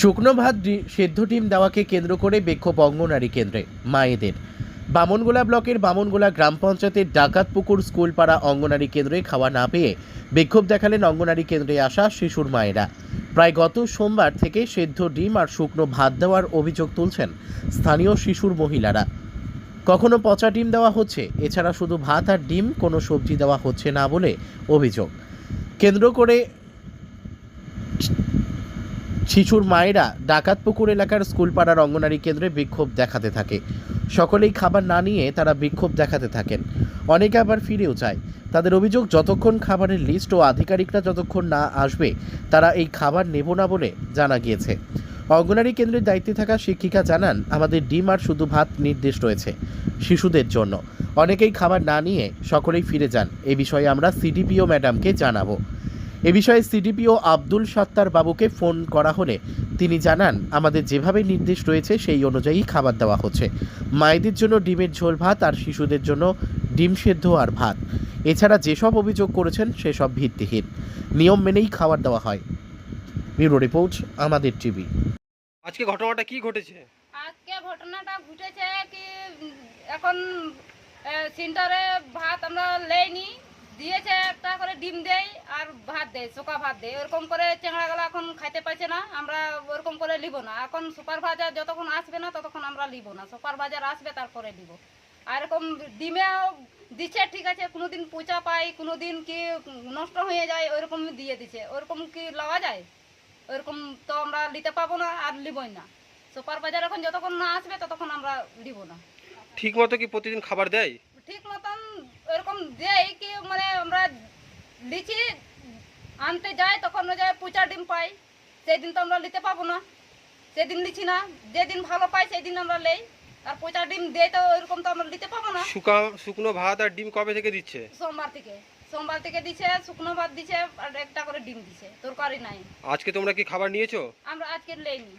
শুকনো ভাত সেদ্ধ ডিম দেওয়াকে কেন্দ্র করে বিক্ষোভ অঙ্গনারী কেন্দ্রে, মায়েদের। বামনগোলা ব্লকের বামনগোলা গ্রাম পঞ্চায়েতের ডাকাতপুকুর স্কুলপাড়া অঙ্গনারী কেন্দ্রে খাওয়া না পেয়ে বিক্ষোভ দেখালেন অঙ্গনারী কেন্দ্রে আসা শিশুর মায়েরা। প্রায় গত সোমবার থেকে সেদ্ধ ডিম আর শুকনো ভাত দেওয়ার অভিযোগ তুলছেন স্থানীয় শিশুর মহিলারা। কখনো পচা ডিম দেওয়া হচ্ছে, এছাড়া শুধু ভাত আর ডিম, কোনো সবজি দেওয়া হচ্ছে না বলে অভিযোগ। কেন্দ্র করে শিশুর মায়েরা ডাকাতপুকুর এলাকার স্কুলপাড়ার অঙ্গনারী কেন্দ্রে বিক্ষোভ দেখাতে থাকে। সকলেই খাবার না নিয়ে তারা বিক্ষোভ দেখাতে থাকেন। অনেকে আবার ফিরেও যায়। তাদের অভিযোগ, যতক্ষণ খাবারের লিস্ট ও আধিকারিকরা যতক্ষণ না আসবে, তারা এই খাবার নেব না বলে জানা গিয়েছে। অঙ্গনারী কেন্দ্রের দায়িত্বে থাকা শিক্ষিকা জানান, আমাদের ডিম আর শুধু ভাত নির্দেশ রয়েছে শিশুদের জন্য। অনেকেই খাবার না নিয়ে সকলেই ফিরে যান। এ বিষয়ে আমরা সিডিপিও ম্যাডামকে জানাব। এ বিষয়ে সিডিপিও আব্দুল সত্তার বাবুকে ফোন করা হলে তিনি জানান আমাদের যেভাবে নির্দেশ রয়েছে সেই অনুযায়ী খাবার দেওয়া হচ্ছে। মায়েদের জন্য ডিমের ঝোল ভাত আর শিশুদের জন্য ডিম সেদ্ধ আর ভাত। এছাড়া যেসব অভিযোগ করেছেন সেসব ভিত্তিহীন। নিয়ম মেনেই খাবার দেওয়া হয়। ব্যুরো রিপোর্ট আমাদের টিভি। আজকে ঘটনাটা কি ঘটেছে? আজকে ঘটনাটা ঘটেছে কি এখন সেন্টারে ভাত আমরা লেইনি। দিয়েছে একটা করে ডিম দেয় আর ভাত দেয় শুকা ভাত দেয় ওরকম করে চেংড়াগুলো এখন খাইতে পারছে না আমরা ওরকম করে নিব না। এখন সুপার ভাজার যতক্ষণ আসবে না ততক্ষণ আমরা নিব না। সুপার ভাজার আসবে তারপরে নিব আর এরকম ডিমেও দিচ্ছে ঠিক আছে কোনোদিন পচা পাই কোনোদিন কি নষ্ট হয়ে যায় ওইরকম দিয়ে দিচ্ছে। ওরকম কি লওয়া যায়? ওইরকম তো আমরা নিতে পাবো না আর নিবই না। সুপার বাজার এখন যতক্ষণ না আসবে ততক্ষণ আমরা নিব না। ঠিক মতো কি প্রতিদিন খাবার দেয়? ঠিক মতন এরকম দেয় কি মানে আমরা লিচি আনতে যাই তখন যায় পচা ডিম পাই। সেদিন তো আমরা নিতে পাবো না। সেদিন লিচি না যেদিন ভালো পাই সেদিন আমরা নেই। আর পচা ডিম দেয় তো ওইরকম তো আমরা নিতে পাবো না। শুকা শুকনো ভাত আর ডিম কবে থেকে দিচ্ছে? সোমবার থেকে। সোমবার থেকে দিছে শুকনো ভাত দিছে আর একটা করে ডিম দিছে তরকারি নাই। আজকে তোমরা কি খাবার নিয়েছো? আমরা আজকে লেইনি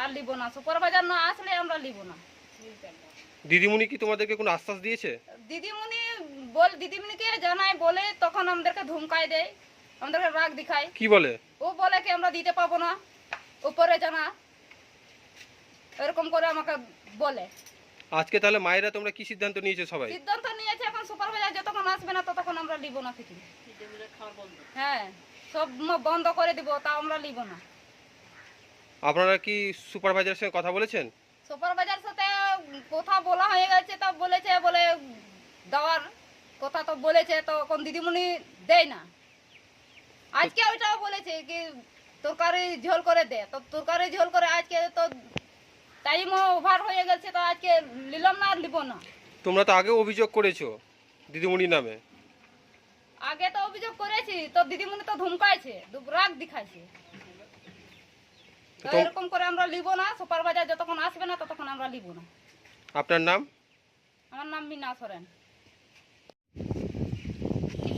আর লিব না। সুপার বাজার না আসলে আমরা লিব না। দিদিমণি কি তোমাদেরকে কোনো আশ্বাস দিয়েছে? দিদিমণি বল দিদিমণিকে জানায় বলে তখন আমাদেরকে ধমকায় দেয় আমাদেরকে রাগ দেখায়। কি বলে? ও বলে কি আমরা দিতে পাবো না উপরে জানা। এরকম করে আমাকে বলে। আজকে তাহলে মায়েরা তোমরা কি সিদ্ধান্ত নিয়েছো সবাই? সিদ্ধান্ত নিয়েছে এখন সুপারভাইজার যতক্ষণ আসবে না ততক্ষণ আমরা লিব না কিছু। হ্যাঁ সব ম- বন্ধ করে দিব তা আমরা লিব না। আপনারা কি সুপারভাইজারের সঙ্গে কথা বলেছেন? সুপারভাইজার সাথে কথা বলা হয়ে গেছে তা বলেছে বলে দেওয়ার কথা তো বলেছে তো কোন দিদিমণি দেয় না। আজকে ওইটাও বলেছে কি তরকারি ঝোল করে দে। তো তরকারি ঝোল করে আজকে তো টাইম ওভার হয়ে গেছে তো আজকে নিলাম না আর নিব না। তোমরা তো আগে অভিযোগ করেছ দিদিমণির নামে। আগে তো অভিযোগ করেছি তো দিদিমণি তো ধমকাইছে রাগ দেখাইছে। তো এরকম করে আমরা নিব না সুপারভাইজার যতক্ষণ আসবে না ততক্ষণ আমরা নিব না। আপনার নাম? আমার নাম মিনা সরেন।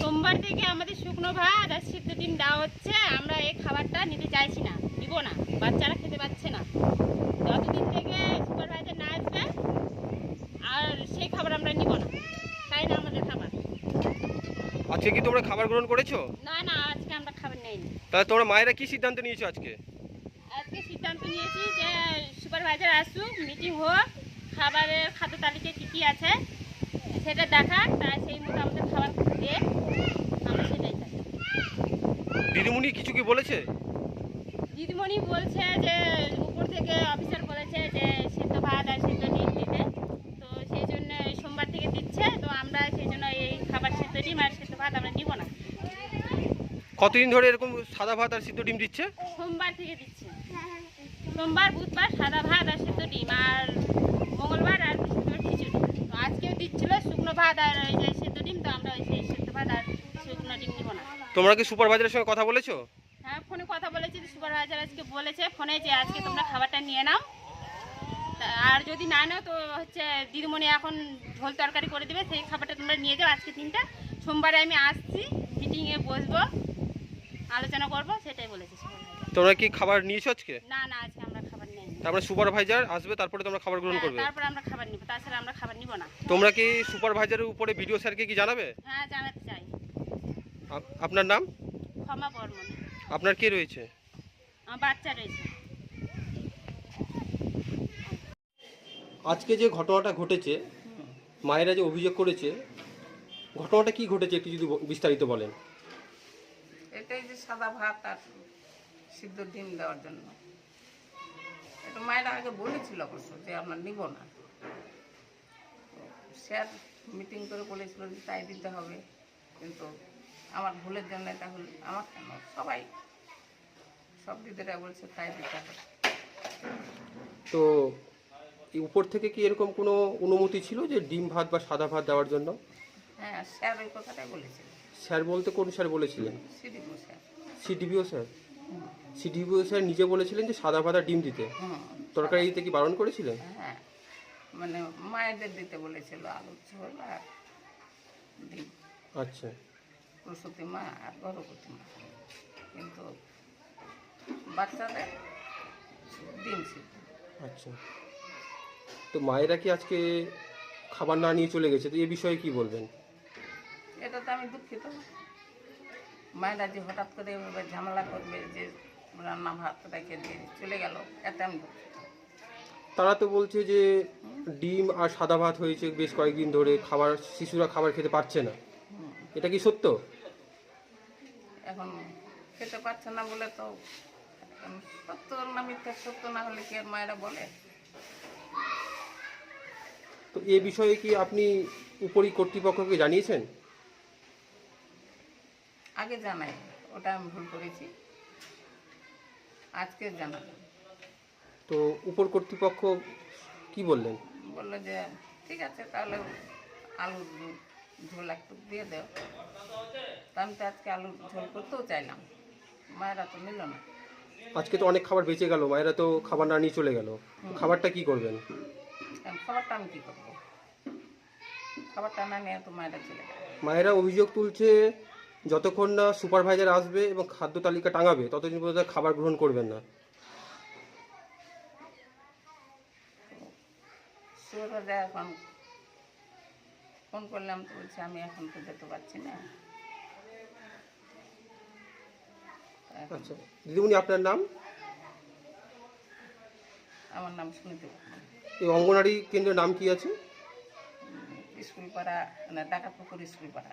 সোমবার থেকে আমাদের শুকনো ভাত আর সিদ্ধ ডিম দেওয়া হচ্ছে। আমরা এই খাবারটা নিতে চাইছি না নিব না বাচ্চারা খেতে পাচ্ছে না। যতদিন থেকে সুপারভাইজার না আসবে আর সেই খাবার আমরা নিব না তাই না আমাদের খাবার? আজকে কি তোমরা খাবার গ্রহণ করেছ? না না আজকে আমরা খাবার নেইনি। তাহলে তোমরা মায়েরা কি সিদ্ধান্ত নিয়েছো আজকে? আজকে সিদ্ধান্ত নিয়েছি যে সুপারভাইজার আসুক মিটিং হোক খাবারের খাদ্য তালিকায় কী কী আছে সেটা দেখাক তাই সেই মতো আমাদের খাবার দিয়ে আমরা সেটাই চাই দিদিমণি কিছু কি বলেছে? দিদিমণি বলছে যে উপর থেকে অফিসার বলেছে যে সেদ্ধ ভাত আর সেদ্ধ ডিম দিতে। তো সেই জন্য সোমবার থেকে দিচ্ছে তো আমরা সেই জন্য এই খাবার সেদ্ধ ডিম আর সেদ্ধ ভাত আমরা নিব না। কতদিন ধরে এরকম সাদা ভাত আর সিদ্ধ ডিম দিচ্ছে? সোমবার থেকে দিচ্ছে। সোমবার বুধবার সাদা ভাত আর সেদ্ধ ডিম আর মঙ্গলবার আর বৃহস্পতিবার খিচুড়ি তো আজকেও দিচ্ছিল শুকনো ভাত আর ওই যে সেদ্ধ ডিম তো আমরা ওই সেই সেদ্ধ ভাত আর শুকনো ডিম নিব না। তোমরা কি সুপারভাইজারের সঙ্গে কথা বলেছ? হ্যাঁ ফোনে কথা বলেছি সুপারভাইজার আজকে বলেছে ফোনে যে আজকে তোমরা খাবারটা নিয়ে নাও। আর যদি না নাও তো হচ্ছে দিদিমণি এখন ঝোল তরকারি করে দেবে সেই খাবারটা তোমরা নিয়ে যাও আজকে দিনটা। সোমবারে আমি আসছি মিটিংয়ে বসবো আলোচনা করব সেটাই বলেছি তোমরা কি খাবার নিয়েছো আজকে? না না আজকে তারপরে সুপারভাইজার আসবে তারপরে তোমরা খাবার গ্রহণ হ্যাঁ, করবে। তারপরে আমরা খাবার নিব তাছাড়া আমরা খাবার নিব না। তোমরা কি সুপারভাইজারের উপরে ভিডিও স্যারকে কি জানাবে? হ্যাঁ জানাতে চাই। আপনার নাম? ক্ষমা বর্মণ। আপনার কে রয়েছে? আমার বাচ্চা রয়েছে। আজকে যে ঘটনাটা ঘটেছে মায়েরা যে অভিযোগ করেছে ঘটনাটা কি ঘটেছে একটু যদি বিস্তারিত বলেন। এটাই যে সাদা ভাত আর সিদ্ধ ডিম দেওয়ার জন্য। এটা মায়েরা আগে বলেছিল অবশ্য যে আমরা নিব না। স্যার মিটিং করে বলেছিল যে তাই দিতে হবে। কিন্তু আমার ভুলের জন্য এটা হল আমার কেন? সবাই সব দিদিরা বলছে তাই দিতে হবে। তো এই উপর থেকে কি এরকম কোনো অনুমতি ছিল যে ডিম ভাত বা সাদা ভাত দেওয়ার জন্য? হ্যাঁ স্যার ওই কথাটাই বলেছিল। স্যার বলতে কোন স্যার বলেছিলেন? CDPO sir. CDPO sir? CDPO sir নিজে বলেছিলেন যে সাদা আর ডিম দিতে। হুম তরকারি দিতে কি বারণ করেছিলেন? হ্যাঁ। মানে মায়েদের দিতে বলেছিল আলু ঝোল আর ডিম। আচ্ছা। প্রসূতি মা আর গর্ভবতী মা। কিন্তু বাচ্চাদের ডিম সিদ্ধ। আচ্ছা। তো মায়েরা কি আজকে খাবার না নিয়ে চলে গেছে? তো এ বিষয়ে কি বলবেন? এটা তো আমি দুঃখিত। মায়েরা যে হঠাৎ করে এভাবে ঝামেলা করবে যে রান্না ভাত রেখে দিয়ে চলে গেল এতে আমি তারা তো বলছে যে ডিম আর সাদা ভাত হয়েছে বেশ কয়েকদিন ধরে খাবার শিশুরা খাবার খেতে পারছে না। এটা কি সত্য? এখন খেতে পারছে না বলে তো সত্য না মিথ্যা সত্য না হলে কি আর মায়েরা বলে? তো এ বিষয়ে কি আপনি উপরি কর্তৃপক্ষকে জানিয়েছেন? আগে জানাই ওটা আমি ভুল করেছি। আজকে জানালাম তো উপর কর্তৃপক্ষ কি বললেন? বলল যে ঠিক আছে তাহলে আলুর ঝোল একটু দিয়ে দেও। তা আমি তো আজকে আলুর ঝোল করতেও চাইলাম। মায়েরা তো নিল না। আজকে তো অনেক খাবার বেঁচে গেল মায়েরা তো খাবার না নিয়ে চলে গেল। খাবারটা কি করবেন? খাবারটা আমি কী করব? খাবারটা না নিয়ে তো মায়েরা চলে গেল। মায়েরা অভিযোগ তুলছে যতক্ষণ না সুপারভাইজার আসবে এবং খাদ্য তালিকা টাঙাবে ততদিন পর্যন্ত খাবার গ্রহণ করবেন না। এখন ফোন করলাম তো বলছে আমি এখন তো যেতে পারছি না। আচ্ছা দিদিমণি আপনার নাম? আমার নাম সুনীতি এই অঙ্গনারী কেন্দ্রের নাম কি আছে? স্কুল পাড়া মানে ডাকাত পুকুর স্কুল পাড়া